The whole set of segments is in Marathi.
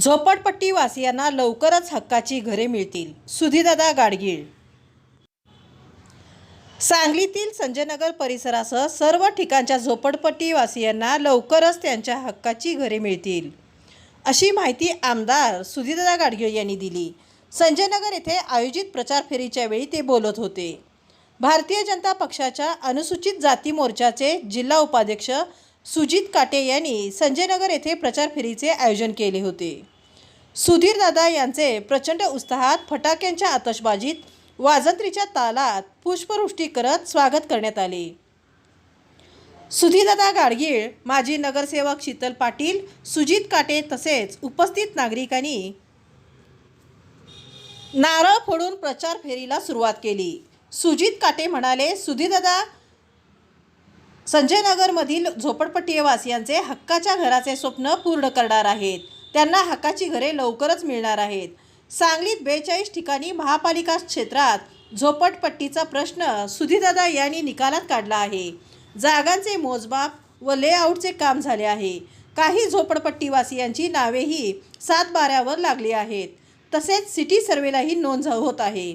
झोपडपट्टीवासियांना लवकरच हक्काची घरे मिळतील. सुधीदादा गाडगीळ. सांगलीतील संजयनगर परिसरासह सर्व ठिकाणच्या झोपडपट्टीवासियांना लवकरच त्यांच्या हक्काची घरे मिळतील. अशी माहिती आमदार सुधीदादा गाडगीळ यांनी दिली. संजयनगर येथे आयोजित प्रचार फेरीच्या वेळी ते बोलत होते. भारतीय जनता पक्षाच्या अनुसूचित जाती मोर्चाचे जिल्हा उपाध्यक्ष सुजित काटे यांनी संजयनगर येथे प्रचार फेरीचे आयोजन केले होते. सुधीरदादा यांचे प्रचंड उत्साहात फटाक्यांच्या आतषबाजीत वाजंत्रीच्या तालात पुष्पवृष्टी करत स्वागत करण्यात आले. सुधीरदादा गाडगीळ माजी नगरसेवक शीतल पाटील सुजित काटे तसेच उपस्थित नागरिकांनी नारळ फोडून प्रचार फेरीला सुरुवात केली. सुजित काटे म्हणाले सुधीरदादा संजयनगरमधील झोपडपट्टीवासियांचे हक्काच्या घराचे स्वप्न पूर्ण करणार आहेत. त्यांना हक्काची घरे लवकरच मिळणार आहेत. सांगलीत बेचाळीस ठिकाणी महापालिका क्षेत्रात झोपडपट्टीचा प्रश्न सुधीदादा यांनी निकालात काढला आहे. जागांचे मोजमाप व लेआउटचे काम झाले आहे. काही झोपडपट्टीवासियांची नावेही सात बाऱ्यावर लागली आहेत. तसेच सिटी सर्वेलाही नोंद होत आहे.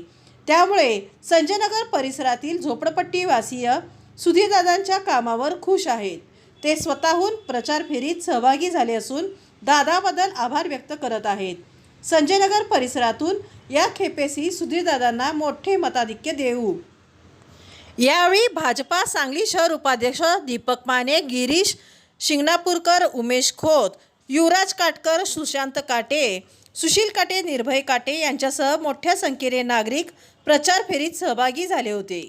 त्यामुळे संजयनगर परिसरातील झोपडपट्टीवासीय सुधीरदादांच्या कामावर खुश आहेत. ते स्वतःहून प्रचार फेरीत सहभागी झाले असून दादाबद्दल आभार व्यक्त करत आहेत. संजयनगर परिसरातून या खेपेसी सुधीरदादांना मोठे मताधिक्य देऊ. यावेळी भाजपा सांगली शहर उपाध्यक्ष दीपक माने गिरीश शिंगणापूरकर उमेश खोत युवराज काटकर सुशांत काटे सुशील काटे निर्भय काटे यांच्यासह मोठ्या संख्येने नागरिक प्रचार फेरीत सहभागी झाले होते.